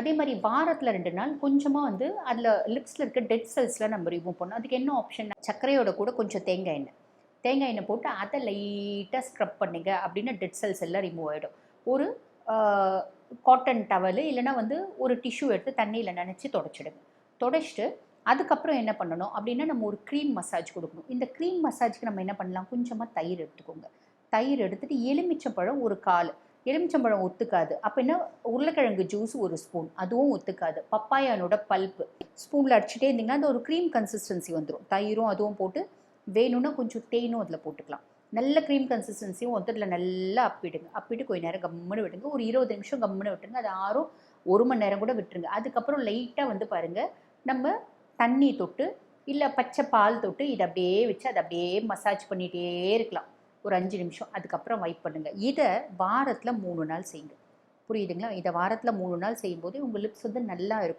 அதே மாதிரி வாரத்தில் ரெண்டு நாள் கொஞ்சமாக வந்து அதில் லிப்ஸில் இருக்க டெட் செல்ஸ்லாம் நம்ம ரிமூவ் பண்ணணும். அதுக்கு என்ன ஆப்ஷன் சர்க்கரையோட கூட கொஞ்சம் தேங்காய் எண்ணெய். தேங்காய் எண்ணெய் போட்டு அதை லைட்டாக ஸ்க்ரப் பண்ணிங்க அப்படின்னா டெட் செல்ஸ் எல்லாம் ரிமூவ் ஆகிடும் ஒரு காட்டன் டவலு இல்லைன்னா வந்து ஒரு டிஷ்யூ எடுத்து தண்ணியில் நினச்சி தொடச்சிடுங்க. தொடச்சிட்டு அதுக்கப்புறம் என்ன பண்ணணும் அப்படின்னா நம்ம ஒரு க்ரீம் மசாஜ் கொடுக்கணும். இந்த க்ரீம் மசாஜ்க்கு நம்ம என்ன பண்ணலாம்? கொஞ்சமாக தயிர் எடுத்துக்கோங்க. தயிர் எடுத்துட்டு எலுமிச்சம்பழம் ஒரு கால். எலுமிச்சம்பழம் ஒத்துக்காது. அப்போ என்ன? உருளைக்கிழங்கு ஜூஸ் ஒரு ஸ்பூன் அதுவும் ஒத்துக்காது. பப்பாயானோட பல்ப்பு. ஸ்பூனில் அடிச்சுட்டே இருந்தீங்கன்னா அந்த ஒரு க்ரீம் கன்சிஸ்டன்சி வந்துடும் தயிரும் அதுவும் போட்டு வேணும்னா கொஞ்சம் தேனும் அதில் போட்டுக்கலாம். நல்ல க்ரீம் கன்சிஸ்டன்சியும் வந்து அதில் நல்லா அப்பிடுங்க. அப்பிட்டு கொஞ்ச நேரம் கம்முன்னு விடுங்க. ஒரு இருபது நிமிஷம் கம்முன்னு விட்டுருங்க. அது ஆறும் ஒரு மணி நேரம் கூட விட்டுருங்க. அதுக்கப்புறம் லைட்டாக வந்து பாருங்கள் நம்ம தண்ணி தொட்டு இல்லை பச்சை பால் தொட்டு இதை அப்படியே வச்சு அதை அப்படியே மசாஜ் பண்ணிகிட்டே இருக்கலாம். ஒரு அஞ்சு நிமிஷம் அதுக்கப்புறம் வைப் பண்ணுங்கள் இதை வாரத்தில் மூணு நாள் செய்யுங்க. புரியுதுங்களா? இதை வாரத்தில் மூணு நாள் செய்யும்போது உங்கள் லிப்ஸ் வந்து நல்லா இருக்கும்.